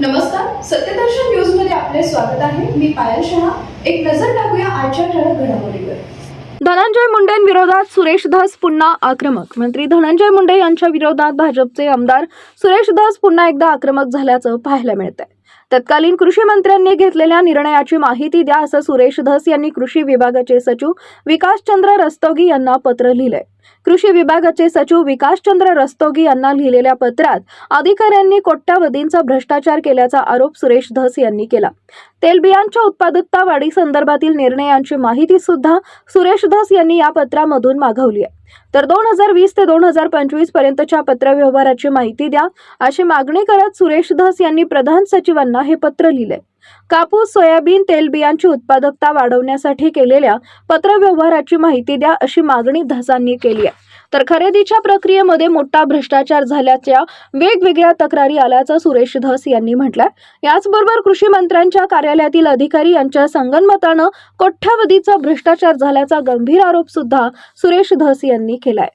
नमस्कार सत्यदर्शन न्यूजमध्ये आपले स्वागत आहे. मी पायल शहा. एक नजर टाकूया आजच्या ठळक घडामोडीवर. धनंजय मुंडेंविरोधात सुरेश धस पुन्हा आक्रमक. मंत्री धनंजय मुंडे यांच्या विरोधात भाजपचे आमदार सुरेश धस पुन्हा एकदा आक्रमक झाल्याचं पाहायला मिळतंय. तत्कालीन कृषी मंत्र्यांनी घेतलेल्या निर्णयाची माहिती द्या असं सुरेश धस यांनी कृषी विभागाचे सचिव विकासचंद्र रस्तोगी यांना पत्र लिहिलंय. कृषी विभागाचे सचिव विकासचंद्र रस्तोगी यांना लिहिलेल्या पत्रात अधिकाऱ्यांनी कोट्यावधींचा भ्रष्टाचार केल्याचा आरोप सुरेश धस यांनी केला. तेलबियांच्या उत्पादकता वाढी संदर्भातील निर्णयांची माहिती सुद्धा सुरेश धस यांनी या पत्रामधून मागवली आहे. तर दोन हजार वीस ते दोन हजार पंचवीस पर्यंतच्या पत्रव्यवहाराची माहिती द्या. अशी मागणी करत सुरेश धस यांनी प्रधान सचिवांना हे पत्र लिहिले. कापूस सोयाबीन तेलबियांची उत्पादकता वाढवण्यासाठी केलेल्या पत्रव्यवहाराची माहिती द्या अशी मागणी धसांनी केली आहे. तर खरेदीच्या प्रक्रियेमध्ये मोठा भ्रष्टाचार झाल्याच्या वेगवेगळ्या तक्रारी आल्याचं सुरेश धस यांनी म्हटलंय. याचबरोबर कृषी मंत्र्यांच्या कार्यालयातील अधिकारी यांच्या संगनमतानं कोट्यावधीचा भ्रष्टाचार झाल्याचा गंभीर आरोप सुद्धा सुरेश धस यांनी केलाय.